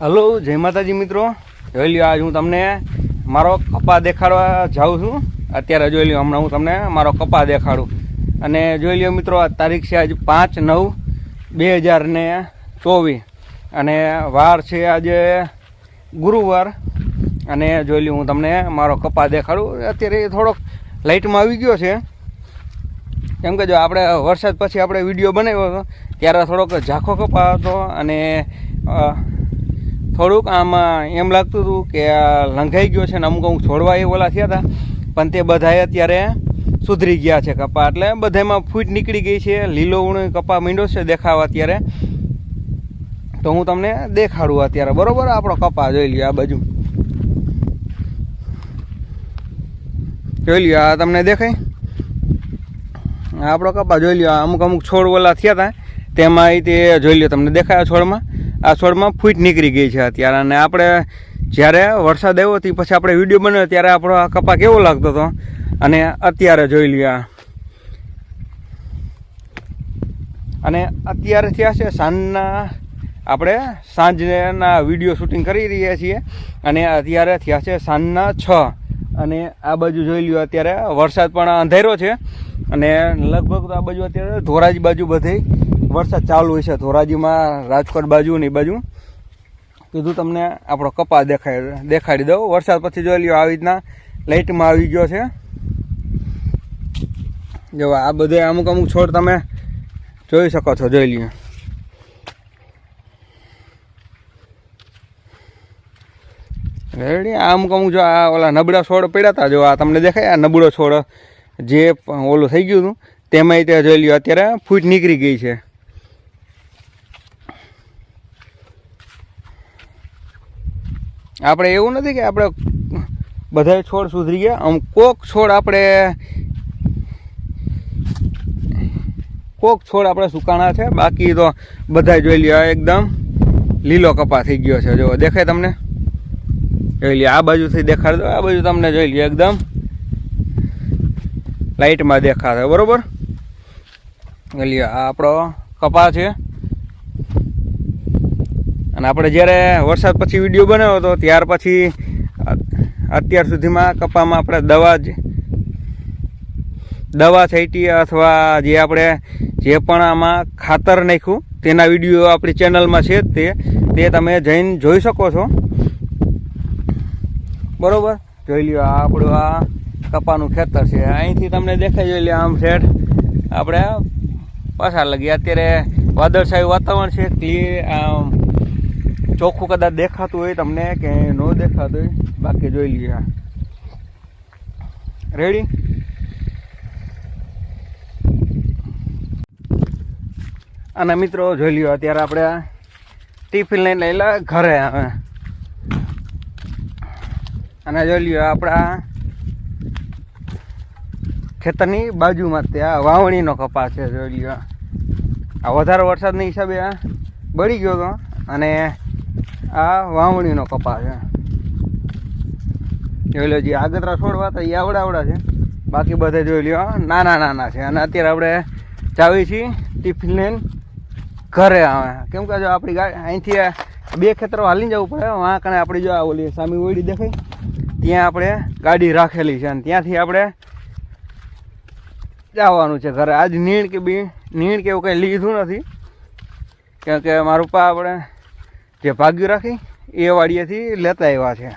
Hello, જય માતાજી મિત્રો. જોઈ લ્યો, આજ હું તમને મારો કપા દેખાડવા જાઉં છું. અત્યારે જોઈ લ્યો, હમણાં હું તમને મારો કપા દેખાડું. અને જોઈ લ્યો મિત્રો, આ તારીખ છે આજ પાંચ નવ બે હજાર ને ચોવીસ. અને વાર છે આજે ગુરુવાર. અને જોઈ લ્યો, હું તમને મારો કપા દેખાડું. અત્યારે થોડોક લાઇટમાં આવી ગયો છે. કેમ કે જો આપણે વરસાદ પછી આપણે વીડિયો બનાવ્યો હતો, ત્યારે થોડોક ઝાંખો કપા હતો અને થોડુંક આમાં એમ લાગતું હતું કે આ લંઘાઈ ગયો છે ને અમુક અમુક છોડવા એ ઓલા થયા હતા. પણ તે બધાએ અત્યારે સુધરી ગયા છે કપા. એટલે બધામાં ફૂટ નીકળી ગઈ છે. લીલો ઉણ કપા મીંડો છે દેખાવા અત્યારે. તો હું તમને દેખાડું અત્યારે. બરોબર? આપણો કપા જોઈ લ્યો આ બાજુ. જોઈ લ્યો, આ તમને દેખાય? આપણો કપા જોઈ લ્યો. અમુક અમુક છોડ ઓલા થયા હતા. તેમાં તે જોઈ લ્યો તમને દેખાયા છોડમાં? આ છોડમાં ફૂટ નીકળી ગઈ છે અત્યારે. અને આપણે જ્યારે વરસાદ આવ્યો હતી પછી આપણે વીડિયો બન્યો ત્યારે આપણો આ કપા કેવો લાગતો હતો. અને અત્યારે જોઈ લ્યો અને અત્યારે થયા છે સાંજના આપણે સાંજના વીડિયો શૂટિંગ કરી રહ્યા છીએ. અને અત્યારે થયા છે સાંજના છ. અને આ બાજુ જોઈ લ્યો અત્યારે વરસાદ પણ અંધેરો છે. અને લગભગ તો આ બાજુ અત્યારે ધોરાજી બાજુ બધે વરસાદ ચાલુ હોય છે ધોરાજીમાં રાજકોટ બાજુ ને બાજુ. કીધું તમને આપણો કપા દેખાય, દેખાડી દઉં. વરસાદ પછી જોઈ લ્યો આવી રીતના લાઇટમાં આવી ગયો છે. જો આ બધે અમુક અમુક છોડ તમે જોઈ શકો છો, જોઈ લ્યો. રેડી? અમુક અમુક જો આ ઓલા નબળા છોડ પડ્યા હતા જો આ તમને દેખાય, આ નબળો છોડ જે ઓલું થઈ ગયું હતું, તેમાંય તે જોઈ લ્યો, અત્યારે ફૂટ નીકળી ગઈ છે. આપણે એવું નથી કે આપણે બધા છોડ સુધરી ગયા, આમ કોક છોડ આપણે કોક છોડ આપણે સુકાણા છે, બાકી તો બધા જોઈ લ્યો એકદમ લીલો કપા થઈ ગયો છે જો દેખાય તમને? જોઈ લ્યો, આ બાજુથી દેખાડ દો, આ બાજુ તમને જોઈ લ્યો, એકદમ લાઇટમાં દેખાશે, બરોબર? લ્યો, આ આપણો કપા છે. અને આપણે જ્યારે વરસાદ પછી વીડિયો બનાવ્યો હતો, ત્યાર પછી અત્યાર સુધીમાં કપામાં આપણે દવા જ દવા છાંટી અથવા જે આપણે જે પણ આમાં ખાતર નાખ્યું, તેના વીડિયો આપણી ચેનલમાં છે, તે તે તમે જઈને જોઈ શકો છો. બરાબર? જોઈ લ્યો, આ આપણું આ કપાનું ખેતર છે. અહીંથી તમને દેખાઈ જોઈ લ્યો આમ શેઠ આપણે પાછા લગી અત્યારે વાદળછાયું વાતાવરણ છે ક્લિયર આમ ચોખ્ખું કદાચ દેખાતું હોય તમને કે ન દેખાતું હોય, બાકી જોઈ લઈએ રેડી અને મિત્રો જોઈ લ્યો, અત્યારે આપણે ટિફિન લઈને લઈલા ઘરે આવે અને જોઈ લ્યો, આપણા ખેતરની બાજુમાં જ તે વાવણીનો કપાસ છે, જોઈ લ્યો. આ વધારે વરસાદના હિસાબે બળી ગયો હતો. અને આ વાવણીનો કપાસ છે. જોઈ લો જે, આગતરા છોડવા હતા એ આવડાવડા છે. બાકી બધા જોઈ લ્યો નાના નાના છે. અને અત્યારે આપણે ચાવી છીએ ટિફિન લઈને ઘરે આવે. કેમ કે જો આપણી ગાડી અહીંથી બે ખેતરો હાલીને જવું પડે વાં કણે આપણી જો ઓલી સામી ઓયડી દેખાય. ત્યાં આપણે ગાડી રાખેલી છે અને ત્યાંથી આપણે જવાનું છે ઘરે. આજ નીણ કે બી, નીણ કે એવું કંઈ લીધું નથી. કેમ કે મારું પા આપણે જે ભાગ્યું રાખી એ વાડીએથી લેતા આવ્યા છે.